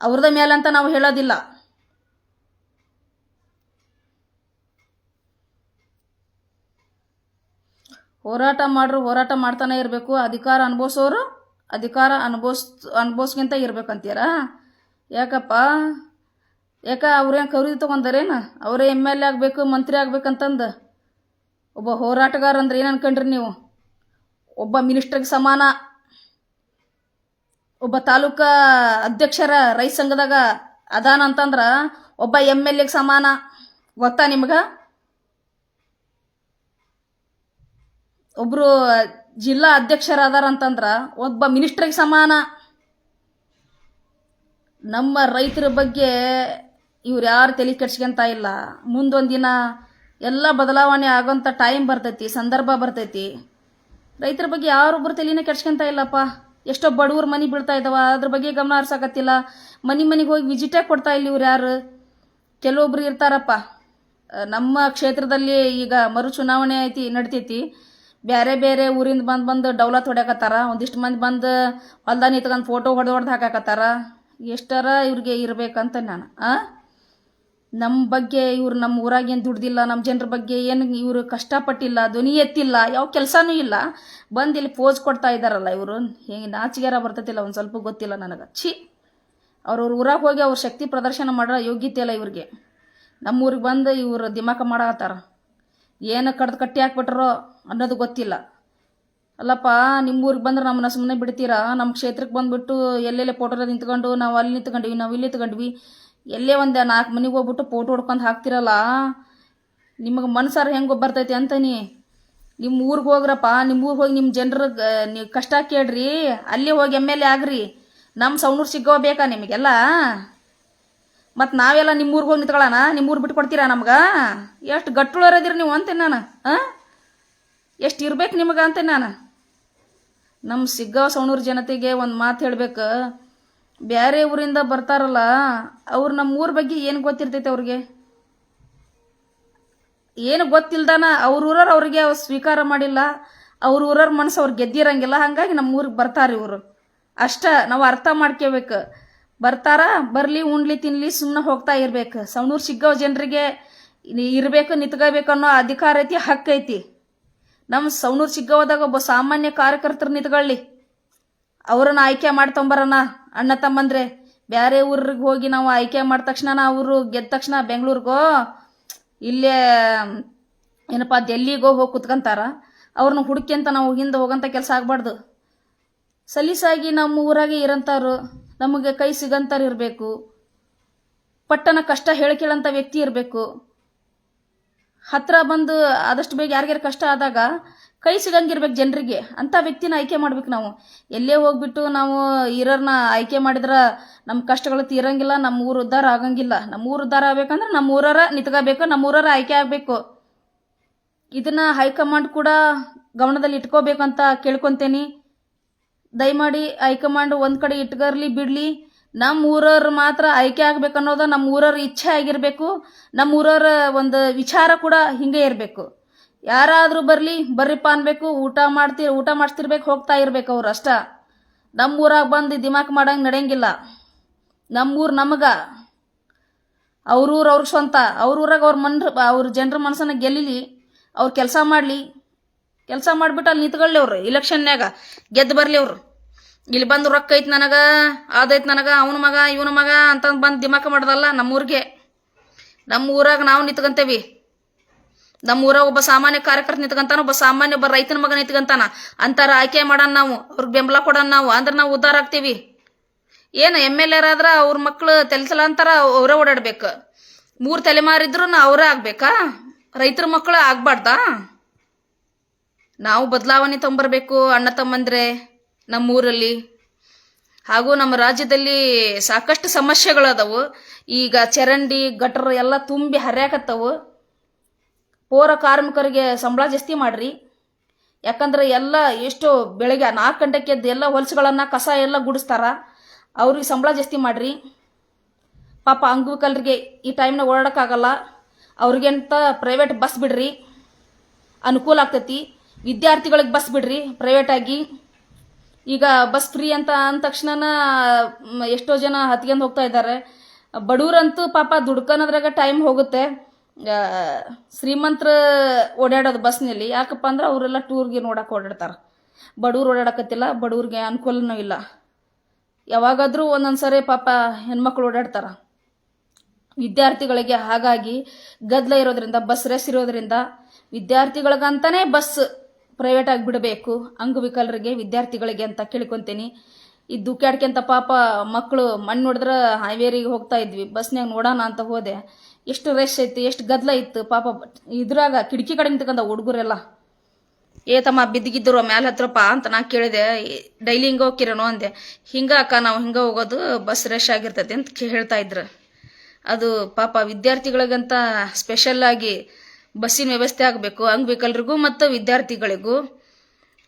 ಅವ್ರದ ಮೇಲಂತ ನಾವು ಹೇಳೋದಿಲ್ಲ. ಹೋರಾಟ ಮಾಡ್ರು, ಹೋರಾಟ ಮಾಡ್ತಾನೆ ಇರಬೇಕು. ಅಧಿಕಾರ ಅನುಭವಿಸೋರು ಅಧಿಕಾರ ಅನುಭವಿಸ್, ಅನುಭವಿಸ್ಗಿಂತ ಇರ್ಬೇಕಂತೀರಾ? ಯಾಕಪ್ಪ? ಯಾಕ ಅವ್ರೇನು ಖರೀದಿ ತೊಗೊಂಡಾರೇನು? ಅವರೇ ಎಂ ಎಲ್ ಎ ಆಗಬೇಕು, ಮಂತ್ರಿ ಆಗ್ಬೇಕಂತಂದು ಒಬ್ಬ ಹೋರಾಟಗಾರ ಅಂದ್ರೆ ಏನು ಅನ್ಕೊಂಡ್ರಿ ನೀವು? ಒಬ್ಬ ಮಿನಿಸ್ಟರ್ಗೆ ಸಮಾನ, ಒಬ್ಬ ತಾಲೂಕಾ ಅಧ್ಯಕ್ಷರ ರೈತ ಸಂಘದಾಗ ಅದಾನ ಅಂತಂದ್ರೆ ಒಬ್ಬ ಎಂ ಎಲ್ ಎಗೆ ಸಮಾನ. ಗೊತ್ತಾ ನಿಮ್ಗೆ? ಒಬ್ರು ಜಿಲ್ಲಾ ಅಧ್ಯಕ್ಷರ ಅದಾರ ಅಂತಂದ್ರ ಒಬ್ಬ ಮಿನಿಸ್ಟ್ರಿಗೆ ಸಮಾನ. ನಮ್ಮ ರೈತರ ಬಗ್ಗೆ ಇವ್ರು ಯಾರು ತಲೆ ಕೆಡ್ಸ್ಕೊಂತ ಇಲ್ಲ. ಮುಂದೊಂದು ದಿನ ಎಲ್ಲ ಬದಲಾವಣೆ ಆಗೋಂಥ ಟೈಮ್ ಬರ್ತೈತಿ, ಸಂದರ್ಭ ಬರ್ತೈತಿ. ರೈತರ ಬಗ್ಗೆ ಯಾರೊಬ್ಬರು ತಲೆನೇ ಕೆಡ್ಸ್ಕೊಂತ ಇಲ್ಲಪ್ಪ. ಎಷ್ಟೋ ಬಡವ್ರ ಮನೆ ಬೀಳ್ತಾ ಇದಾವ, ಅದ್ರ ಬಗ್ಗೆ ಗಮನ ಹರ್ಸಕತ್ತಿಲ್ಲ. ಮನೆ ಮನೆಗೆ ಹೋಗಿ ವಿಸಿಟೇ ಕೊಡ್ತಾ ಇಲ್ಲ ಇವ್ರು ಯಾರು? ಕೆಲವೊಬ್ರು ಇರ್ತಾರಪ್ಪ. ನಮ್ಮ ಕ್ಷೇತ್ರದಲ್ಲಿ ಈಗ ಮರು ಚುನಾವಣೆ ಐತಿ, ನಡಿತೈತಿ. ಬೇರೆ ಬೇರೆ ಊರಿಂದ ಬಂದು ಬಂದು ಡೌಲತ್ ಹೊಡ್ಯಾಕತ್ತಾರ. ಒಂದಿಷ್ಟು ಮಂದಿ ಬಂದು ಹೊಲ್ದಾನ ನಿಂತ್ಕೊಂಡು ಫೋಟೋ ಹೊಡೆದು ಹೊಡೆದು ಹಾಕಾಕತ್ತಾರ. ಎಷ್ಟರ ಇವ್ರಿಗೆ ಇರ್ಬೇಕಂತ ನಾನು, ಆ? ನಮ್ಮ ಬಗ್ಗೆ ಇವ್ರು ನಮ್ಮ ಊರಾಗೇನು ದುಡ್ದಿಲ್ಲ ನಮ್ಮ ಜನರ ಬಗ್ಗೆ ಏನು ಇವರು ಕಷ್ಟಪಟ್ಟಿಲ್ಲ, ಧ್ವನಿ ಎತ್ತಿಲ್ಲ, ಯಾವ ಕೆಲಸನೂ ಇಲ್ಲ. ಬಂದು ಇಲ್ಲಿ ಪೋಸ್ ಕೊಡ್ತಾ ಇದ್ದಾರಲ್ಲ ಇವರು. ಹೇಗೆ ನಾಚಿಗೆರ ಬರ್ತತಿಲ್ಲ ಒಂದು ಸ್ವಲ್ಪ ಗೊತ್ತಿಲ್ಲ ನನಗೆ. ಛಿ. ಅವ್ರವ್ರ ಊರಾಗ ಹೋಗಿ ಅವ್ರ ಶಕ್ತಿ ಪ್ರದರ್ಶನ ಮಾಡೋ ಯೋಗ್ಯತೆ ಇಲ್ಲ ಇವ್ರಿಗೆ. ನಮ್ಮ ಊರಿಗೆ ಬಂದು ಇವರು ದಿಮಾಕ ಮಾಡತ್ತಾರ ಏನು ಕಡ್ದು ಕಟ್ಟಿ ಹಾಕ್ಬಿಟ್ರೋ ಅನ್ನೋದು ಗೊತ್ತಿಲ್ಲ. ಅಲ್ಲಪ್ಪ ನಿಮ್ಮ ಊರಿಗೆ ಬಂದ್ರೆ ನಮ್ಮನ್ನ ಸುಮ್ಮನೆ ಬಿಡ್ತೀರಾ? ನಮ್ಮ ಕ್ಷೇತ್ರಕ್ಕೆ ಬಂದುಬಿಟ್ಟು ಎಲ್ಲೆಲ್ಲೇ ಫೋಟೋದ ನಿಂತ್ಕೊಂಡು ನಾವು ಅಲ್ಲಿ ನಿಂತ್ಕೊಂಡ್ವಿ, ನಾವು ಇಲ್ಲಿ ನಿಂತ್ಕೊಂಡ್ವಿ. ಎಲ್ಲೇ ಒಂದು ನಾಲ್ಕು ಮನೆಗೆ ಹೋಗ್ಬಿಟ್ಟು ಫೋಟೋ ಹೊಡ್ಕೊಂಡು ಹಾಕ್ತಿರಲ್ಲ? ನಿಮಗೆ ಮನ್ಸಾರ ಹೆಂಗೆ ಬರ್ತೈತಿ ಅಂತನಿ. ನಿಮ್ಮ ಊರಿಗೆ ಹೋಗ್ರಪ್ಪ ನಿಮ್ಮ ಊರಿಗೆ ಹೋಗಿ ನಿಮ್ಮ ಜನರ ನೀವು ಕಷ್ಟ ಕೇಳ್ರಿ. ಅಲ್ಲಿ ಹೋಗಿ ಎಂ ಎಲ್ ಎ ಆಗ್ರಿ. ನಮ್ಮ ಸೌಣೂರು ಸಿಗೋ ಬೇಕಾ ನಿಮಗೆಲ್ಲ? ಮತ್ತು ನಾವೆಲ್ಲ ನಿಮ್ಮ ಊರಿಗೆ ಹೋಗಿ ನಿಂತ್ಕೊಳ್ಳೋಣ ಊರು ಬಿಟ್ಟು ಕೊಡ್ತೀರಾ ನಮ್ಗೆ? ಎಷ್ಟು ಗಟ್ಟುಳರದಿರಿ ನೀವು ಅಂತೇನೆ ನಾನು ಹಾಂ ಎಷ್ಟು ಇರ್ಬೇಕು ನಿಮಗೆ ಅಂತ ನಾನು. ನಮ್ಮ ಸಿಗ್ಗಾಂವ ಸೌನೂರ್ ಜನತೆಗೆ ಒಂದು ಮಾತು ಹೇಳ್ಬೇಕು. ಬೇರೆ ಊರಿಂದ ಬರ್ತಾರಲ್ಲ, ಅವ್ರು ನಮ್ಮ ಊರ ಬಗ್ಗೆ ಏನು ಗೊತ್ತಿರ್ತೈತೆ ಅವ್ರಿಗೆ? ಏನು ಗೊತ್ತಿಲ್ದಾನ, ಅವ್ರ ಊರವ್ರು ಅವ್ರಿಗೆ ಅವ್ರು ಸ್ವೀಕಾರ ಮಾಡಿಲ್ಲ, ಅವ್ರ ಊರವ್ರ ಮನಸ್ಸು ಅವ್ರು ಗೆದ್ದಿರಂಗಿಲ್ಲ, ಹಾಗಾಗಿ ನಮ್ಮ ಊರಿಗೆ ಬರ್ತಾರೆ ಇವರು. ಅಷ್ಟ ನಾವು ಅರ್ಥ ಮಾಡ್ಕೋಬೇಕು. ಬರ್ತಾರ, ಬರಲಿ, ಉಣ್ಲಿ, ತಿನ್ಲಿ ಸುಮ್ಮನೆ ಹೋಗ್ತಾ ಇರ್ಬೇಕು. ಸವಣೂರು ಸಿಗ್ಗೋ ಜನರಿಗೆ ಇರಬೇಕು ನಿತ್ಕೋಬೇಕು ಅನ್ನೋ ಅಧಿಕಾರ ಐತಿ ಹಕ್ಕು ಐತಿ. ನಮ್ಮ ಸವಣೂರು ಸಿಗ್ಗೋದಾಗ ಒಬ್ಬ ಸಾಮಾನ್ಯ ಕಾರ್ಯಕರ್ತರು ನಿತ್ಕೊಳ್ಳಿ ಅವ್ರನ್ನ ಆಯ್ಕೆ ಮಾಡ್ಕೊಂಬರೋಣ ಅಣ್ಣ ತಮ್ಮಂದ್ರೆ ಬೇರೆ ಊರಿಗೆ ಹೋಗಿ ನಾವು ಆಯ್ಕೆ ಮಾಡಿದ ತಕ್ಷಣ ಅವರು ಗೆದ್ದ ತಕ್ಷಣ ಬೆಂಗಳೂರಿಗೋ, ಇಲ್ಲೇ, ಏನಪ್ಪ ಡೆಲ್ಲಿಗೋ ಹೋಗಿ ಕುತ್ಕಂತಾರ. ಅವ್ರನ್ನ ಅಂತ ನಾವು ಹಿಂದೆ ಹೋಗೋಂಥ ಕೆಲಸ ಆಗಬಾರ್ದು. ಸಲೀಸಾಗಿ ನಮ್ಮ ಊರಾಗೆ ಇರೋಂಥವ್ರು ನಮಗೆ ಕೈ ಸಿಗಂತಾರು ಇರಬೇಕು. ಪಟ್ಟಣ ಕಷ್ಟ ಹೇಳ್ಕೇಳಂಥ ವ್ಯಕ್ತಿ ಇರಬೇಕು. ಹತ್ರ ಬಂದು ಆದಷ್ಟು ಬೇಗ ಯಾರಿಗಾರ ಕಷ್ಟ ಆದಾಗ ಕೈ ಸಿಗಂಗಿರ್ಬೇಕು ಜನರಿಗೆ, ಅಂಥ ವ್ಯಕ್ತಿನ ಆಯ್ಕೆ ಮಾಡ್ಬೇಕು ನಾವು. ಎಲ್ಲೇ ಹೋಗ್ಬಿಟ್ಟು ನಾವು ಇರೋರ್ನ ಆಯ್ಕೆ ಮಾಡಿದ್ರೆ ನಮ್ಮ ಕಷ್ಟಗಳು ತೀರಂಗಿಲ್ಲ ನಮ್ಮ ಊರು ಉದ್ಧಾರ ಆಗಂಗಿಲ್ಲ. ನಮ್ಮ ಊರು ಉದ್ಧಾರ ಆಗ್ಬೇಕಂದ್ರೆ ನಮ್ಮ ಊರರ ನಿತ್ಕೋಬೇಕು ನಮ್ಮ ಊರರ ಆಯ್ಕೆ ಆಗಬೇಕು. ಇದನ್ನ ಹೈಕಮಾಂಡ್ ಕೂಡ ಗಮನದಲ್ಲಿ ಇಟ್ಕೋಬೇಕು ಅಂತ ಕೇಳ್ಕೊತೇನೆ. ದಯಮಾಡಿ ಹೈಕಮಾಂಡ್ ಒಂದು ಕಡೆ ಇಟ್ಕರ್ಲಿ ಬಿಡಲಿ. ನಮ್ಮ ಊರವ್ರು ಮಾತ್ರ ಆಯ್ಕೆ ಆಗ್ಬೇಕು ಅನ್ನೋದು ನಮ್ಮ ಊರವ್ರ ಇಚ್ಛೆ ಆಗಿರಬೇಕು. ನಮ್ಮ ಊರವ್ರ ಒಂದು ವಿಚಾರ ಕೂಡ ಹಿಂಗೆ ಇರಬೇಕು. ಯಾರಾದರೂ ಬರಲಿ, ಬರ್ರಿಪ್ಪ ಅನ್ಬೇಕು, ಊಟ ಮಾಡ್ತಿ, ಊಟ ಮಾಡ್ತಿರ್ಬೇಕು ಹೋಗ್ತಾ ಇರ್ಬೇಕು ಅವ್ರು ಅಷ್ಟ. ನಮ್ಮ ಊರಾಗ ಬಂದು ದಿಮಾಕ್ ಮಾಡಂಗೆ ನಡೆಯಂಗಿಲ್ಲ. ನಮ್ಮ ಊರು ನಮಗೆ. ಅವ್ರ ಅವ್ರಿಗೆ ಸ್ವಂತ. ಅವ್ರೂರಾಗ ಅವ್ರ ಮನ್ ಅವ್ರ ಜನರ ಮನಸ್ಸನ್ನ ಗೆಲ್ಲಿಲಿ, ಅವ್ರು ಕೆಲಸ ಮಾಡಲಿ. ಕೆಲಸ ಮಾಡಿಬಿಟ್ಟು ಅಲ್ಲಿ ನಿಂತ್ಕೊಳ್ಳಿ ಅವ್ರು ಇಲೆಕ್ಷನ್ನಾಗ ಗೆದ್ದು ಬರಲಿ ಅವ್ರು. ಇಲ್ಲಿ ಬಂದು ರೊಕ್ಕ ಐತೆ ನನಗೆ ಅದೈತೆ ನನಗೆ, ಅವನ ಮಗ, ಇವನ ಮಗ ಅಂತಂದು ಬಂದು ದಿಮಾಕ ಮಾಡ್ದಲ್ಲ ನಮ್ಮೂರಿಗೆ ನಮ್ಮ ಊರಾಗ ನಾವು ನಿಂತ್ಕೊಂತೇವಿ. ನಮ್ಮ ಊರ ಒಬ್ಬ ಸಾಮಾನ್ಯ ಕಾರ್ಯಕರ್ತ ನಿಂತ್ಕೊಂತಾನ, ಒಬ್ಬ ಸಾಮಾನ್ಯ ಒಬ್ಬ ರೈತನ ಮಗ ನಿಂತ್ಕಂತಾನ. ಅಂತಾರ ಆಯ್ಕೆ ಮಾಡೋಣ ನಾವು, ಅವ್ರಿಗೆ ಬೆಂಬಲ ಕೊಡೋಣ ನಾವು, ಅಂದ್ರೆ ನಾವು ಉದ್ದಾರ ಆಗ್ತೀವಿ. ಏನು ಎಂ ಎಲ್ ಎರ್ ಆದ್ರೆ ಅವ್ರ ಮಕ್ಳು ಅಂತಾರ ಅವರೇ ಓಡಾಡ್ಬೇಕು. ಮೂರು ತಲೆಮಾರಿದ್ರು ಅವರೇ ಆಗ್ಬೇಕಾ? ರೈತರ ಮಕ್ಕಳು ಆಗ್ಬಾರ್ದಾ? ನಾವು ಬದಲಾವಣೆ ತಂಬರ್ಬೇಕು ಅಣ್ಣ ತಮ್ಮಂದ್ರೆ ನಮ್ಮೂರಲ್ಲಿ. ಹಾಗೂ ನಮ್ಮ ರಾಜ್ಯದಲ್ಲಿ ಸಾಕಷ್ಟು ಸಮಸ್ಯೆಗಳದಾವು ಈಗ ಚರಂಡಿ, ಗಟರ್ ಎಲ್ಲ ತುಂಬಿ ಹರಿಯಾಕತ್ತವು ಪೌರ ಕಾರ್ಮಿಕರಿಗೆ ಸಂಬಳ ಜಾಸ್ತಿ ಮಾಡ್ರಿ. ಯಾಕಂದ್ರೆ ಎಲ್ಲ ಎಷ್ಟು ಬೆಳಗ್ಗೆ ನಾಲ್ಕು ಗಂಟೆಗೆ ಎದ್ದು ಎಲ್ಲ ಹೊಲಸುಗಳನ್ನು ಕಸ ಎಲ್ಲ ಗುಡಿಸ್ತಾರ. ಅವ್ರಿಗೆ ಸಂಬಳ ಜಾಸ್ತಿ ಮಾಡ್ರಿ. ಪಾಪ ಅಂಗವಿಕಲರಿಗೆ ಈ ಟೈಮ್ನ ಓಡಾಡೋಕ್ಕಾಗಲ್ಲ. ಅವ್ರಿಗೆಂತ ಪ್ರೈವೇಟ್ ಬಸ್ ಬಿಡ್ರಿ. ಅನುಕೂಲ ಆಗ್ತೈತಿ. ವಿದ್ಯಾರ್ಥಿಗಳಿಗೆ ಬಸ್ ಬಿಡ್ರಿ ಪ್ರೈವೇಟಾಗಿ ಈಗ ಬಸ್ ಫ್ರೀ ಅಂತ ಅಂದ ತಕ್ಷಣ ಎಷ್ಟೋ ಜನ ಹತ್ಕೊಂಡು ಹೋಗ್ತಾ ಇದ್ದಾರೆ. ಬಡವರಂತೂ ಪಾಪ ದುಡ್ಕೊನದ್ರಾಗ ಟೈಮ್ ಹೋಗುತ್ತೆ. ಶ್ರೀಮಂತರ ಓಡಾಡೋದು ಬಸ್ನಲ್ಲಿ. ಯಾಕಪ್ಪ ಅಂದ್ರೆ ಅವರೆಲ್ಲ ಟೂರ್ಗೆ ನೋಡಕ್ಕೆ ಓಡಾಡ್ತಾರೆ. ಬಡವ್ರು ಓಡಾಡಕತ್ತಿಲ್ಲ, ಬಡವ್ರಿಗೆ ಅನುಕೂಲನೂ ಇಲ್ಲ. ಯಾವಾಗಾದರೂ ಒಂದೊಂದು ಸರಿ ಪಾಪ ಹೆಣ್ಮಕ್ಳು ಓಡಾಡ್ತಾರ. ವಿದ್ಯಾರ್ಥಿಗಳಿಗೆ ಹಾಗಾಗಿ ಗದ್ದಲ ಇರೋದ್ರಿಂದ, ಬಸ್ ರೆಸ್ ಇರೋದ್ರಿಂದ ವಿದ್ಯಾರ್ಥಿಗಳಿಗಂತಾನೇ ಬಸ್ ಪ್ರೈವೇಟಾಗಿ ಬಿಡಬೇಕು ಅಂಗವಿಕಲರಿಗೆ, ವಿದ್ಯಾರ್ಥಿಗಳಿಗೆ ಅಂತ ಕೇಳ್ಕೊತೀನಿ. ಈ ದುಕ್ಕಾಡ್ಕೆಂತ ಪಾಪ ಮಕ್ಕಳು ಮಣ್ಣು ನೋಡಿದ್ರೆ ಹಾವೇರಿಗೆ ಹೋಗ್ತಾ ಇದ್ವಿ. ಬಸ್ನಾಗ ನೋಡೋಣ ಅಂತ ಹೋದೆ. ಎಷ್ಟು ರಶ್ ಐತಿ, ಎಷ್ಟು ಗದ್ದಲ ಇತ್ತು, ಪಾಪ ಇದ್ರಾಗ ಕಿಟಕಿ ಕಡೆ ನಿಂತ್ಕೊಂಡ ಹುಡುಗರೆಲ್ಲ. ಏ ತಮ್ಮ ಬಿದ್ದಿಗಿದ್ರು ಮ್ಯಾಲ ಹತ್ರಪ್ಪ ಅಂತ ನಾ ಕೇಳಿದೆ ಡೈಲಿ ಹಿಂಗೆ ಹೋಗ್ಕಿರೋನು ಅಂದೆ. ಹಿಂಗ ಅಕ್ಕ, ನಾವು ಹಿಂಗೆ ಹೋಗೋದು, ಬಸ್ ರಶ್ ಆಗಿರ್ತೈತಿ ಅಂತ ಹೇಳ್ತಾ ಇದ್ರು. ಅದು ಪಾಪ ವಿದ್ಯಾರ್ಥಿಗಳಿಗಂತ ಸ್ಪೆಷಲ್ ಆಗಿ ಬಸ್ಸಿನ ವ್ಯವಸ್ಥೆ ಆಗಬೇಕು ಅಂಗವಿಕಲರಿಗೂ ಮತ್ತು ವಿದ್ಯಾರ್ಥಿಗಳಿಗೂ.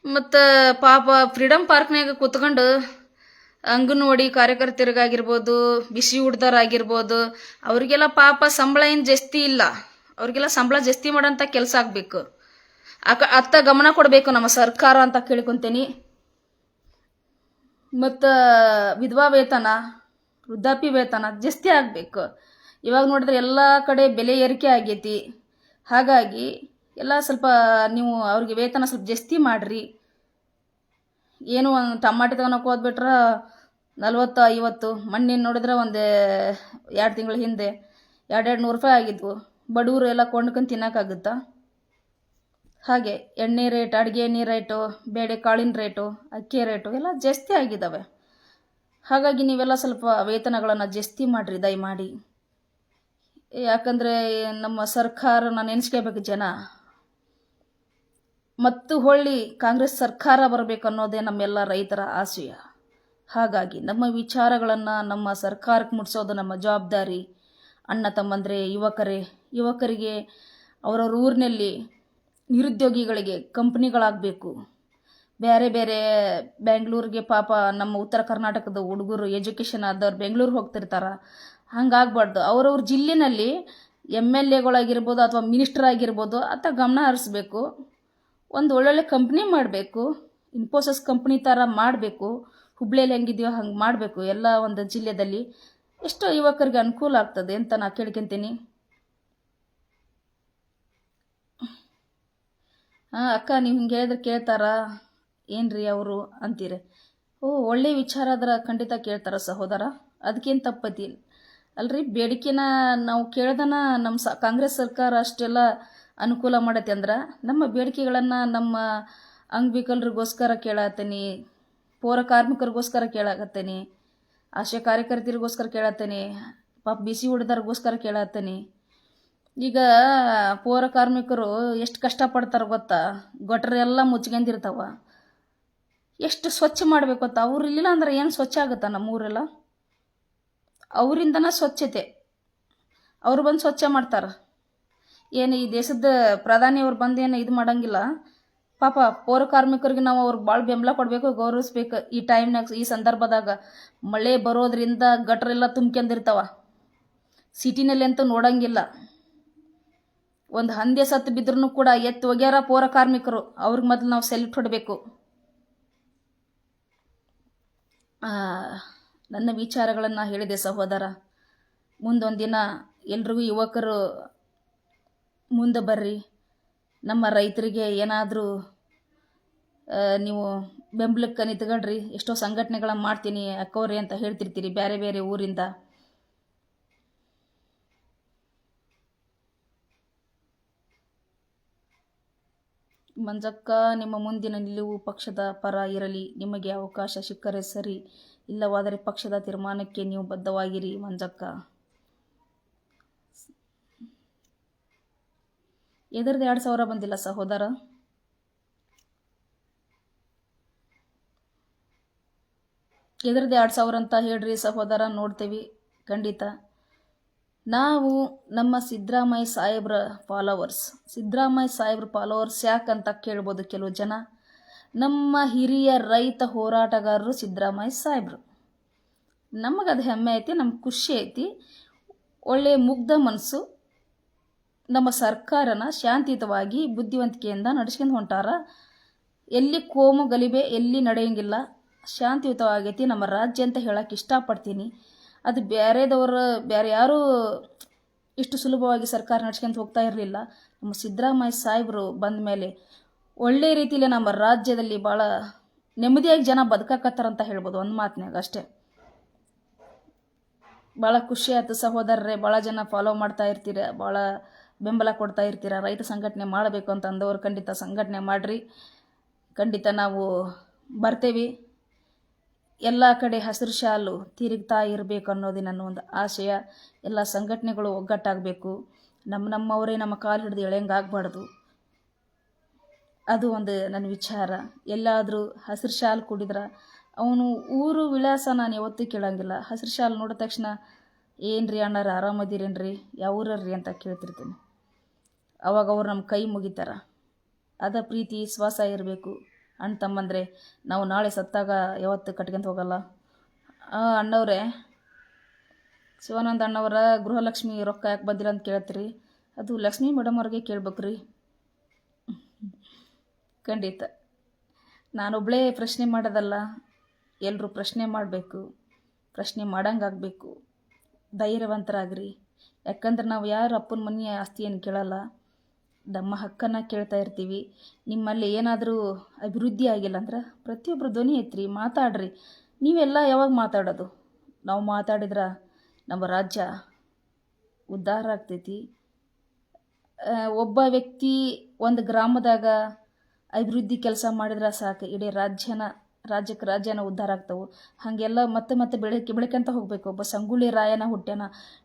ಮತ್ತು ಪಾಪ ಫ್ರೀಡಮ್ ಪಾರ್ಕ್ನಾಗ ಕೂತ್ಕೊಂಡು ಅಂಗನವಾಡಿ ಕಾರ್ಯಕರ್ತರಿಗಾಗಿರ್ಬೋದು ಬಿಸಿ ಆಗಿರ್ಬೋದು ಅವರಿಗೆಲ್ಲ ಪಾಪ ಸಂಬಳ ಏನು ಜಾಸ್ತಿ ಇಲ್ಲ. ಅವ್ರಿಗೆಲ್ಲ ಸಂಬಳ ಜಾಸ್ತಿ ಮಾಡೋಂಥ ಕೆಲಸ ಆಗಬೇಕು. ಅಕ, ಅತ್ತ ಗಮನ ಕೊಡಬೇಕು ನಮ್ಮ ಸರ್ಕಾರ ಅಂತ ಕೇಳ್ಕೊತೀನಿ. ಮತ್ತು ವಿಧವಾ ವೇತನ, ವೃದ್ಧಾಪ್ಯ ವೇತನ ಜಾಸ್ತಿ ಆಗಬೇಕು. ಇವಾಗ ನೋಡಿದ್ರೆ ಎಲ್ಲ ಕಡೆ ಬೆಲೆ ಏರಿಕೆ ಆಗೈತಿ. ಹಾಗಾಗಿ ಎಲ್ಲ ಸ್ವಲ್ಪ ನೀವು ಅವ್ರಿಗೆ ವೇತನ ಸ್ವಲ್ಪ ಜಾಸ್ತಿ ಮಾಡಿರಿ. ಏನು ಒಂದು ಟಮಾಟಿ ತಗೊಳಕ್ಕೆ ಹೋದ್ಬಿಟ್ರೆ ನಲ್ವತ್ತು ಐವತ್ತು ಮಣ್ಣಿನ ನೋಡಿದ್ರೆ ಒಂದು ಎರಡು ತಿಂಗಳ ಹಿಂದೆ ಎರಡೆರಡು ನೂರು ರೂಪಾಯಿ ಆಗಿದ್ವು. ಬಡವರು ಎಲ್ಲ ಕೊಂಡ್ಕೊಂಡು ತಿನ್ನೋಕ್ಕಾಗುತ್ತಾ ಹಾಗೆ ಎಣ್ಣೆ ರೇಟ್, ಅಡುಗೆ ಎಣ್ಣೆ ರೇಟು, ಬೇಳೆ ಕಾಳಿನ ರೇಟು, ಅಕ್ಕಿ ರೇಟು ಎಲ್ಲ ಜಾಸ್ತಿ ಆಗಿದ್ದಾವೆ ಹಾಗಾಗಿ ನೀವೆಲ್ಲ ಸ್ವಲ್ಪ ವೇತನಗಳನ್ನು ಜಾಸ್ತಿ ಮಾಡಿರಿ, ದಯಮಾಡಿ. ಯಾಕಂದರೆ ನಮ್ಮ ಸರ್ಕಾರನ ನೆನೆಸ್ಕೋಬೇಕು ಜನ. ಮತ್ತು ಹೊಳ್ಳಿ ಕಾಂಗ್ರೆಸ್ ಸರ್ಕಾರ ಬರಬೇಕು ಅನ್ನೋದೇ ನಮ್ಮೆಲ್ಲ ರೈತರ ಆಶಯ. ಹಾಗಾಗಿ ನಮ್ಮ ವಿಚಾರಗಳನ್ನು ನಮ್ಮ ಸರ್ಕಾರಕ್ಕೆ ಮುಟ್ಸೋದು ನಮ್ಮ ಜವಾಬ್ದಾರಿ. ಅಣ್ಣ ತಮ್ಮಂದರೆ, ಯುವಕರೇ, ಯುವಕರಿಗೆ ಅವರವ್ರ ಊರಿನಲ್ಲಿ ನಿರುದ್ಯೋಗಿಗಳಿಗೆ ಕಂಪ್ನಿಗಳಾಗಬೇಕು. ಬೇರೆ ಬೇರೆ ಬೆಂಗಳೂರಿಗೆ ಪಾಪ ನಮ್ಮ ಉತ್ತರ ಕರ್ನಾಟಕದ ಹುಡುಗರು ಎಜುಕೇಷನ್ ಆದವ್ರು ಬೆಂಗಳೂರು ಹೋಗ್ತಿರ್ತಾರೆ. ಹಂಗಾಗಬಾರ್ದು. ಅವ್ರವ್ರ ಜಿಲ್ಲೆನಲ್ಲಿ ಎಂ ಎಲ್ ಎಗಳಾಗಿರ್ಬೋದು ಅಥವಾ ಮಿನಿಸ್ಟರ್ ಆಗಿರ್ಬೋದು ಅಂತ ಗಮನ ಹರಿಸ್ಬೇಕು. ಒಂದು ಒಳ್ಳೊಳ್ಳೆ ಕಂಪ್ನಿ ಮಾಡಬೇಕು. ಇನ್ಫೋಸಿಸ್ ಕಂಪ್ನಿ ಥರ ಮಾಡಬೇಕು. ಹುಬ್ಳಿಯಲ್ಲಿ ಹೆಂಗಿದೆಯೋ ಹಂಗೆ ಮಾಡಬೇಕು. ಎಲ್ಲ ಒಂದು ಜಿಲ್ಲೆದಲ್ಲಿ ಎಷ್ಟೋ ಯುವಕರಿಗೆ ಅನುಕೂಲ ಆಗ್ತದೆ ಅಂತ ನಾ ಕೇಳ್ಕೊಂತೀನಿ. ಹಾಂ ಅಕ್ಕ, ನೀವು ಹಿಂಗೆ ಹೇಳಿದ್ರೆ ಕೇಳ್ತಾರಾ? ಏನ್ರಿ ಅವರು ಅಂತೀರಿ. ಓ, ಒಳ್ಳೆ ವಿಚಾರ ಆದ್ರೆ ಖಂಡಿತ ಕೇಳ್ತಾರ ಸಹೋದರ. ಅದಕ್ಕೇನು ತಪ್ಪತಿ? ಅಲ್ರಿ, ಬೇಡಿಕೆನ ನಾವು ಕೇಳ್ದನ ನಮ್ಮ ಸ, ಕಾಂಗ್ರೆಸ್ ಸರ್ಕಾರ ಅಷ್ಟೆಲ್ಲ ಅನುಕೂಲ ಮಾಡತ್ತೆ ಅಂದ್ರೆ, ನಮ್ಮ ಬೇಡಿಕೆಗಳನ್ನು ನಮ್ಮ ಅಂಗವಿಕಲರಿಗೋಸ್ಕರ ಕೇಳತ್ತೀನಿ ಪೌರ ಕಾರ್ಮಿಕರಿಗೋಸ್ಕರ ಕೇಳಾಕತ್ತೇನೆ. ಆಶಾ ಕಾರ್ಯಕರ್ತರಿಗೋಸ್ಕರ ಕೇಳತ್ತೇನೆ. ಪಾಪ ಬಿಸಿ ಹುಡ್ದವ್ರಿಗೋಸ್ಕರ ಕೇಳತ್ತೇನೆ. ಈಗ ಪೌರ ಕಾರ್ಮಿಕರು ಎಷ್ಟು ಕಷ್ಟಪಡ್ತಾರೆ ಗೊತ್ತಾ? ಗೊಟ್ರೆಲ್ಲ ಮುಚ್ಕೊಂಡಿರ್ತಾವ. ಎಷ್ಟು ಸ್ವಚ್ಛ ಮಾಡಬೇಕು ಗೊತ್ತಾ? ಅವ್ರು ಇಲ್ಲ ಅಂದ್ರೆ ಏನು ಸ್ವಚ್ಛ ಆಗುತ್ತಾ ನಮ್ಮೂರೆಲ್ಲ? ಅವರಿಂದನ ಸ್ವಚ್ಛತೆ. ಅವ್ರು ಬಂದು ಸ್ವಚ್ಛ ಮಾಡ್ತಾರೆ. ಏನು ಈ ದೇಶದ ಪ್ರಧಾನಿಯವ್ರು ಬಂದು ಏನು ಇದು ಮಾಡಂಗಿಲ್ಲ? ಪಾಪ ಪೌರ ಕಾರ್ಮಿಕರಿಗೆ ನಾವು ಅವ್ರಿಗೆ ಭಾಳ ಬೆಂಬಲ ಕೊಡಬೇಕು, ಗೌರವಿಸ್ಬೇಕು. ಈ ಟೈಮ್ನಾಗ ಈ ಸಂದರ್ಭದಾಗ ಮಳೆ ಬರೋದ್ರಿಂದ ಗಟ್ರೆಲ್ಲ ತುಂಬ್ಕೊಂಡಿರ್ತಾವ ಸಿಟಿನಲ್ಲಿ ಅಂತೂ ನೋಡಂಗಿಲ್ಲ. ಒಂದು ಹಂದೆ ಸತ್ತು ಬಿದ್ರೂ ಕೂಡ ಎತ್ತು ಒಗ್ಯಾರ ಪೌರ ಕಾರ್ಮಿಕರು. ಅವ್ರಿಗೆ ಮೊದಲು ನಾವು ಸೆಲ್ಯೂಟ್ ಹೊಡಬೇಕು. ನನ್ನ ವಿಚಾರಗಳನ್ನು ಹೇಳಿದೆ ಸಹೋದರ. ಮುಂದೊಂದು ದಿನ ಎಲ್ರಿಗೂ ಯುವಕರು ಮುಂದೆ ಬರ್ರಿ. ನಮ್ಮ ರೈತರಿಗೆ ಏನಾದರೂ ನೀವು ಬೆಂಬಲಕ್ಕೆ ನಿಂತ್ಕೊಳ್ರಿ ಎಷ್ಟೋ ಸಂಘಟನೆಗಳನ್ನ ಮಾಡ್ತೀನಿ ಅಕ್ಕವ್ರಿ ಅಂತ ಹೇಳ್ತಿರ್ತೀರಿ ಬೇರೆ ಬೇರೆ ಊರಿಂದ. ಮಂಜಕ್ಕ, ನಿಮ್ಮ ಮುಂದಿನ ನಿಲುವು ಪಕ್ಷದ ಪರ ಇರಲಿ, ನಿಮಗೆ ಅವಕಾಶ ಸಿಕ್ಕರೆ ಸರಿ, ಇಲ್ಲವಾದರೆ ಪಕ್ಷದ ತೀರ್ಮಾನಕ್ಕೆ ನೀವು ಬದ್ಧವಾಗಿರಿ ಮಂಜಕ್ಕ. ಎದರ್ದು ಎರಡು ಸಾವಿರ ಬಂದಿಲ್ಲ ಸಹೋದರ? ಎದ್ರದ್ದು ಎರಡು ಸಾವಿರ ಅಂತ ಹೇಳ್ರಿ ಸಹೋದರ, ನೋಡ್ತೀವಿ. ಖಂಡಿತ. ನಾವು ನಮ್ಮ ಸಿದ್ದರಾಮಯ್ಯ ಸಾಹೇಬ್ರ ಫಾಲೋವರ್ಸ್ ಸಿದ್ದರಾಮಯ್ಯ ಸಾಹೇಬ್ರ ಫಾಲೋವರ್ಸ್ ಯಾಕಂತ ಕೇಳ್ಬೋದು ಕೆಲವು ಜನ? ನಮ್ಮ ಹಿರಿಯ ರೈತ ಹೋರಾಟಗಾರರು ಸಿದ್ದರಾಮಯ್ಯ ಸಾಹೇಬ್ರು. ನಮಗದು ಹೆಮ್ಮೆ ಐತಿ, ನಮ್ಗೆ ಖುಷಿ ಐತಿ. ಒಳ್ಳೆಯ ಮುಗ್ಧ ಮನಸ್ಸು ನಮ್ಮ ಸರ್ಕಾರನ ಶಾಂತಿಯುತವಾಗಿ, ಬುದ್ಧಿವಂತಿಕೆಯಿಂದ ನಡೆಸ್ಕೊಂಡು ಹೊಂಟಾರ. ಎಲ್ಲಿ ಕೋಮು ಗಲಿಬೆ, ಎಲ್ಲಿ ನಡೆಯಂಗಿಲ್ಲ. ಶಾಂತಿಯುತವಾಗೈತಿ, ನಮ್ಮ ರಾಜ್ಯ ಅಂತ ಹೇಳಕ್ಕೆ ಇಷ್ಟಪಡ್ತೀನಿ. ಅದು ಬೇರೆದವರು ಬೇರೆ ಯಾರೂ ಇಷ್ಟು ಸುಲಭವಾಗಿ ಸರ್ಕಾರ ನಡ್ಸ್ಕೊಂತ ಹೋಗ್ತಾ ಇರಲಿಲ್ಲ. ನಮ್ಮ ಸಿದ್ದರಾಮಯ್ಯ ಸಾಹೇಬರು ಬಂದ ಮೇಲೆ ಒಳ್ಳೆ ರೀತಿಯಲ್ಲಿ ನಮ್ಮ ರಾಜ್ಯದಲ್ಲಿ ಭಾಳ ನೆಮ್ಮದಿಯಾಗಿ ಜನ ಬದುಕಾಕತ್ತಾರಂತ ಹೇಳ್ಬೋದು, ಒಂದು ಮಾತಿನಾಗ ಅಷ್ಟೇ. ಭಾಳ ಖುಷಿ ಆಯ್ತು ಸಹೋದರರೇ, ಭಾಳ ಜನ ಫಾಲೋ ಮಾಡ್ತಾ ಇರ್ತೀರ, ಭಾಳ ಬೆಂಬಲ ಕೊಡ್ತಾ ಇರ್ತೀರ, ರೈತ ಸಂಘಟನೆ ಮಾಡಬೇಕು ಅಂತ ಅಂದವರು ಖಂಡಿತ ಸಂಘಟನೆ ಮಾಡಿರಿ. ಖಂಡಿತ ನಾವು ಬರ್ತೇವೆ. ಎಲ್ಲ ಕಡೆ ಹಸಿರು ಶಾಲು ತಿರುಗ್ತಾ ಇರಬೇಕು ಅನ್ನೋದೇ ನನ್ನ ಒಂದು ಆಶಯ. ಎಲ್ಲ ಸಂಘಟನೆಗಳು ಒಗ್ಗಟ್ಟಾಗಬೇಕು. ನಮ್ಮ ನಮ್ಮವರೇ ನಮ್ಮ ಕಾಲು ಹಿಡಿದು ಎಳೆಯಂಗಾಗಬಾರ್ದು. ಅದು ಒಂದು ನನ್ನ ವಿಚಾರ. ಎಲ್ಲಾದರೂ ಹಸಿರು ಶಾಲು ಕುಡಿದ್ರೆ ಅವನು ಊರು ವಿಳಾಸ ನಾನು ಯಾವತ್ತೂ ಕೇಳೋಂಗಿಲ್ಲ. ಹಸಿರು ಶಾಲು ನೋಡಿದ ತಕ್ಷಣ, ಏನ್ರಿ ಅಣ್ಣಾರ, ಆರಾಮದಿರೇನ್ರಿ? ಯಾವ ಊರರ್ರಿ? ಅಂತ ಕೇಳ್ತಿರ್ತೀನಿ. ಅವಾಗ ಅವ್ರು ನಮ್ಮ ಕೈ ಮುಗಿತಾರ. ಅದ ಪ್ರೀತಿ, ವಿಶ್ವಾಸ ಇರಬೇಕು. ಅಣ್ಣ ತಮ್ಮಂದ್ರೆ, ನಾವು ನಾಳೆ ಸತ್ತಾಗ ಯಾವತ್ತು ಕಟ್ಕೊಂತ ಹೋಗಲ್ಲ. ಅಣ್ಣವ್ರೆ, ಶಿವಾನಂದ ಅಣ್ಣವರ ಗೃಹಲಕ್ಷ್ಮಿ ರೊಕ್ಕ ಯಾಕೆ ಬಂದಿಲ್ಲ ಅಂತ ಕೇಳ್ತೀರಿ? ಅದು ಲಕ್ಷ್ಮೀ ಮೇಡಮ್ ಅವ್ರಿಗೆ ಕೇಳ್ಬೇಕ್ರಿ. ಖಂಡಿತ. ನಾನೊಬ್ಬಳೇ ಪ್ರಶ್ನೆ ಮಾಡೋದಲ್ಲ ಎಲ್ಲರೂ ಪ್ರಶ್ನೆ ಮಾಡಬೇಕು, ಪ್ರಶ್ನೆ ಮಾಡಂಗಾಗಬೇಕು ಧೈರ್ಯವಂತರಾಗ್ರಿ. ಯಾಕಂದ್ರೆ ನಾವು ಯಾರು ಅಪ್ಪನ ಮನೆ ಆಸ್ತಿಯನ್ನು ಕೇಳಲ್ಲ. ನಮ್ಮ ಹಕ್ಕನ್ನು ಕೇಳ್ತಾ ಇರ್ತೀವಿ. ನಿಮ್ಮಲ್ಲಿ ಏನಾದರೂ ಅಭಿವೃದ್ಧಿ ಆಗಿಲ್ಲ ಅಂದ್ರೆ ಪ್ರತಿಯೊಬ್ಬರು ಧ್ವನಿ ಐತ್ರಿ ಮಾತಾಡ್ರಿ. ನೀವೆಲ್ಲ ಯಾವಾಗ ಮಾತಾಡೋದು? ನಾವು ಮಾತಾಡಿದ್ರೆ ನಮ್ಮ ರಾಜ್ಯ ಉದ್ಧಾರ ಆಗ್ತೈತಿ. ಒಬ್ಬ ವ್ಯಕ್ತಿ ಒಂದು ಗ್ರಾಮದಾಗ ಅಭಿವೃದ್ಧಿ ಕೆಲಸ ಮಾಡಿದ್ರೆ ಸಾಕು. ಇಡೀ ರಾಜ್ಯನ, ರಾಜ್ಯಕ್ಕೆ ರಾಜ್ಯನ ಉದ್ಧಾರ ಆಗ್ತವೆ. ಹಾಗೆಲ್ಲ ಮತ್ತೆ ಮತ್ತೆ ಬೆಳಕೆ, ಬೆಳಕಂತ ಹೋಗಬೇಕು. ಒಬ್ಬ ಸಂಗೊಳ್ಳಿ ರಾಯನ ಹುಟ್ಟ್ಯಾನ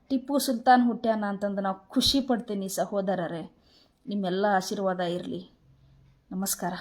ಟಿಪ್ಪು ಸುಲ್ತಾನ್ ಹುಟ್ಟ್ಯಾನ ಅಂತಂದು ನಾವು ಖುಷಿ ಪಡ್ತೀನಿ ಸಹೋದರರೇ. ನಿಮ್ಮೆಲ್ಲ ಆಶೀರ್ವಾದ ಇರಲಿ. ನಮಸ್ಕಾರ.